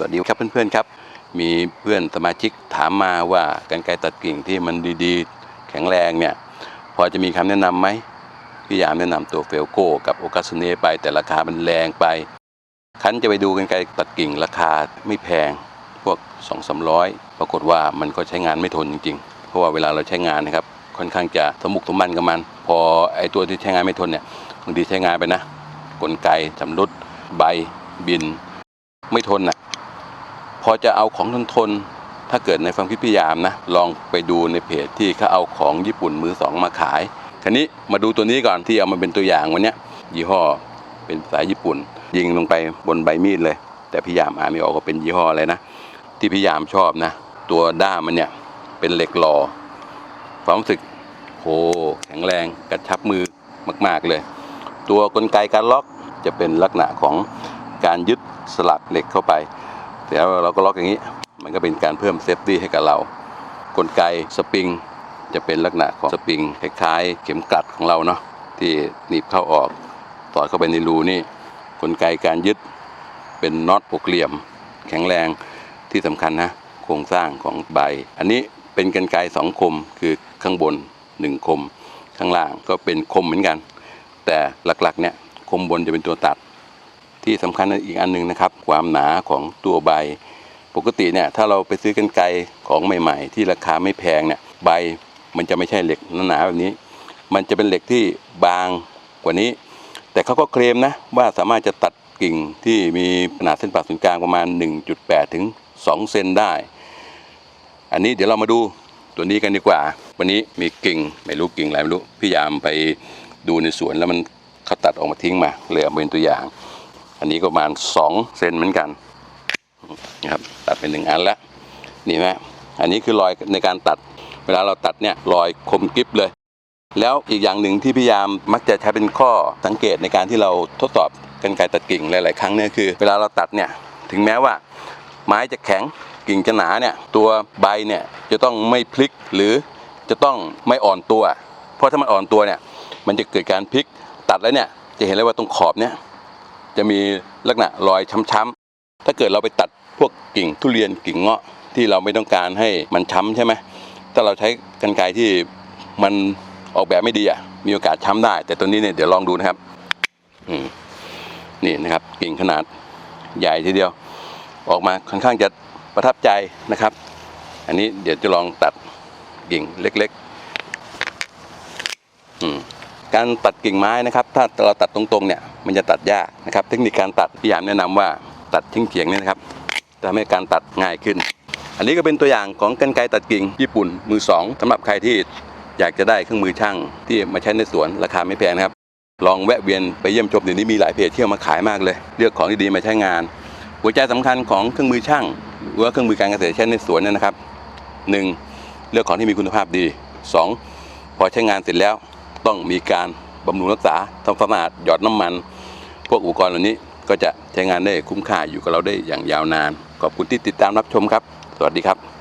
สวัสดีครับเพื่อนๆครับ มีเพื่อนสมาชิกถามมาว่ากันไกรตัดกิ่งที่มันดีๆ แข็งแรงเนี่ย พอจะมีคำแนะนำไหมพี่ยามแนะนำตัวเฟลโก้กับโอกาสเนไปแต่ราคามันแรงไป คันจะไปดูกันไกรตัดกิ่งราคาไม่แพงพวก2องสามร้อยปรากฏว่ามันก็ใช้งานไม่ทนจริงๆ เพราะว่าเวลาเราใช้งานนะครับค่อนข้างจะสมุกสมบันกับมัน พอไอตัวที่ใช้งานไม่ทนเนี่ยบางทีใช้งานไปนะ กลไกสำรุดใบบิน ไม่ทนอะ พอจะเอาของทนทนถ้าเกิดในความคิดพยายามนะ ลองไปดูในเพจที่เขาเอาของญี่ปุ่นมือสองมาขายคันนี้มาดูตัวนี้ก่อนที่เอามาเป็นตัวอย่างวันนี้ยยี่ห้อเป็นภาษาญี่ปุ่น ยิงลงไปบนใบมีดเลย แต่พยายามอ่านไม่ออกว่าเป็นยี่ห้ออะไรนะ ที่พยายามชอบนะ ตัวด้ามมันเนี่ยเป็นเหล็กหล่อความรู้สึกโหแข็งแรงกระชับมือมาก ๆเลย ตัวกลไกการล็อกจะเป็นลักษณะของการยึดสลักเหล็กเข้าไป แต่เราก็ล็อกอย่างนี้ มันก็เป็นการเพิ่มเซฟตี้ให้กับเรา กลไกสปริงจะเป็นลักษณะของสปริงคล้ายๆ เข็มกลัดของเราเนาะที่หนีบเข้าออกสอดเข้าไปในรูนี่กลไกการยึดเป็นน็อตหกเหลี่ยม แข็งแรงที่สำคัญนะโครงสร้างของใบ อันนี้เป็นกลไกสองคมคือข้างบนหนึ่งคม ข้างล่างก็เป็นคมเหมือนกัน แต่หลักๆเนี่ยคมบนจะเป็นตัวตัด ที่สำคัญอีกอันหนึ่งนะครับ ความหนาของตัวใบ ปกติเนี่ยถ้าเราไปซื้อกันไกรของใหม่ ๆ ที่ราคาไม่แพงเนี่ยใบมันจะไม่ใช่เหล็กหนาๆแบบนี้ มันจะเป็นเหล็กที่บางกว่านี้ แต่เขาก็เคลมนะว่าสามารถจะตัดกิ่งที่มีขนาดเส้นผ่าศูนย์กลางประมาณ 1.8 ถึง 2 เซนได้ อันนี้เดี๋ยวเรามาดูตัวนี้กันดีกว่า วันนี้มีกิ่งไม่รู้กิ่งอะไรไม่รู้ พี่ยามไปดูในสวนแล้วมันเขาตัดออกมาทิ้งมาเลยเอามาเป็นตัวอย่าง อันนี้ก็ประมาณ2เซนเหมือนกันนะครับตัดเป็นหนึ่งอันแล้วนี่ไหมอันนี้คือรอยในการตัด เวลาเราตัดเนี่ยรอยคมกริบเลย แล้วอีกอย่างหนึ่งที่พยายามมักจะใช้เป็นข้อสังเกตในการที่เราทดสอบกันไกรตัดกิ่งหลาย ๆ ครั้งเนี่ยคือ เวลาเราตัดเนี่ยถึงแม้ว่า ไม้จะแข็งกิ่งจะหนาเนี่ยตัวใบเนี่ยจะต้องไม่พลิกหรือจะต้องไม่อ่อนตัว เพราะถ้ามันอ่อนตัวเนี่ยมันจะเกิดการพลิกตัดแล้วเนี่ยจะเห็นเลยว่าตรงขอบเนี่ย จะมีลักษณะรอยช้ำๆถ้าเกิดเราไปตัดพวกกิ่งทุเรียนกิ่งเงาะที่เราไม่ต้องการให้มันช้ำใช่ไหมถ้าเราใช้กรรไกรที่มันออกแบบไม่ดีอะมีโอกาสช้ำได้ แต่ตัวนี้เนี่ยเดี๋ยวลองดูนะครับนี่นะครับกิ่งขนาดใหญ่ทีเดียว ออกมาค่อนข้างจะประทับใจนะครับ อันนี้เดี๋ยวจะลองตัดกิ่งเล็กๆการตัดกิ่งไม้นะครับ ถ้าเราตัดตรงๆเนี่ย มันจะตัดยากนะครับ เทคนิคการตัดพี่ยามแนะนำว่าตัดทิ้งเฉียงเนี่ยนะครับจะทำให้การตัดง่ายขึ้น อันนี้ก็เป็นตัวอย่างของกรรไกรตัดกิ่งญี่ปุ่นมือสองสำหรับใครที่อยากจะได้เครื่องมือช่างที่มาใช้ในสวนราคาไม่แพงนะครับ ลองแวะเวียนไปเยี่ยมชมเดี๋ยวนี้มีหลายเพจที่เอามาขายมากเลย เลือกของดีๆมาใช้งาน หัวใจสำคัญของเครื่องมือช่างหรือว่าเครื่องมือการเกษตรใช้ในสวนเนี่ยนะครับหนึ่งเลือกของที่มีคุณภาพดีสองพอใช้งานเสร็จแล้วต้องมีการ บำรุงรักษาทำความสะอาดหยอดน้ำมัน พวกอุปกรณ์เหล่านี้ก็จะใช้งานได้คุ้มค่าอยู่กับเราได้อย่างยาวนาน ขอบคุณที่ติดตามรับชมครับ สวัสดีครับ